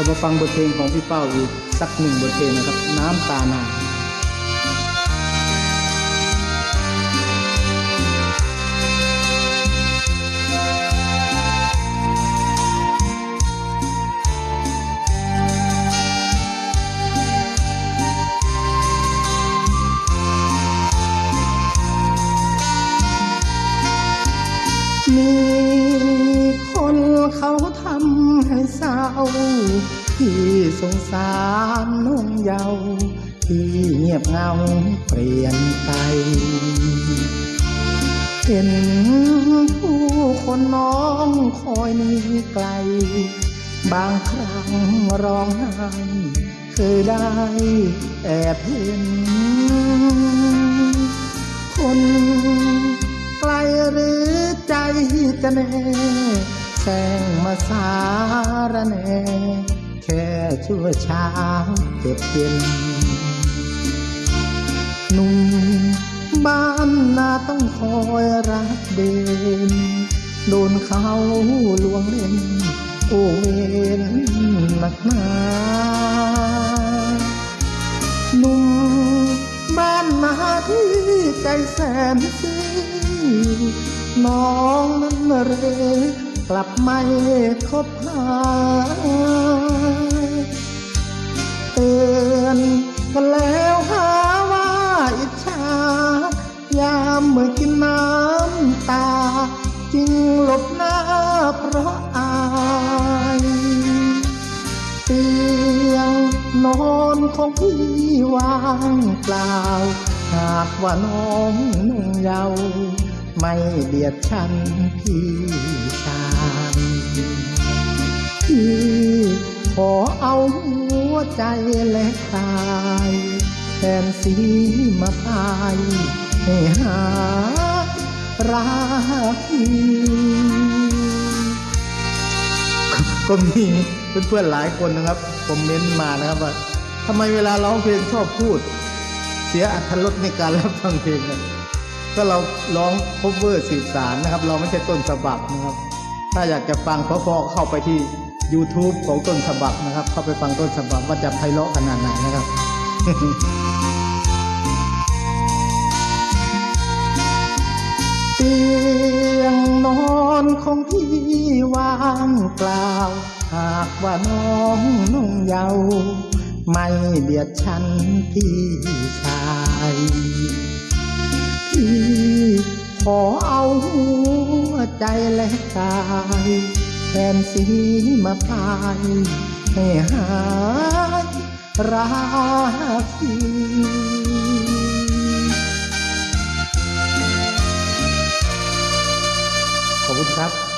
เรามาฟังบทเพลงของพี่เป้าอีกสักหนึ่งบทเพลงนะครับ น้ำตานามีคนเขาทำ ให้เศร้าที่สงสารน้องเยาว์ที่เงียบเงาเปลี่ยนไปเห็นผู้คนน้องคอยนีไกล บางครั้งร้องไห้เคยได้แอบเห็น คนไกลหรือใจจะแน่ แสงมาสารแนแค่ชั่วเช้าเก็บเย็นหนุ่มบ้านนาต้องคอยรักเด่นโดนเขาลวงเล่น โอเวนหนักหนาหนุ่มบ้านนาที่ใจแสนซีน้องนั้นเร กลับไม่คบหาเตือนกันแล้วหาว่าอิจฉายามเมื่อกินน้ำตา จึงหลบหน้าเพราะอายเตียงนอนของพี่ว่างเปล่า หากว่าน้องนุ่งเยาไม่เบียดฉันพี่ชา ที่ขอเอาหัวใจและกายแทนสีมาพายให้หายรักพี่ก็มีเพื่อนๆหลายคนนะครับคอมเมนต์มานะครับว่าทำไมเวลาร้องเพลงชอบพูด เสียอัตรสในการรับฟังเพลงก็เราร้องคเวอร์สื่อสารนะครับ เราไม่ใช่ต้นฉบับนะครับ ถ้าอยากจะฟังเพราะๆเข้าไปที่ YouTube ของต้นฉบับนะครับ เข้าไปฟังต้นฉบับว่าจะไพเราะขนาดไหนนะครับเตียงนอนของพี่ว่างเปล่า หากว่าน้องนุ่งเยาว์ไม่เบียดฉันพี่ชาย พี่ขอเอาหัว ใจและกายแทนสีมาพายให้หายรักสีขอบคุณครับ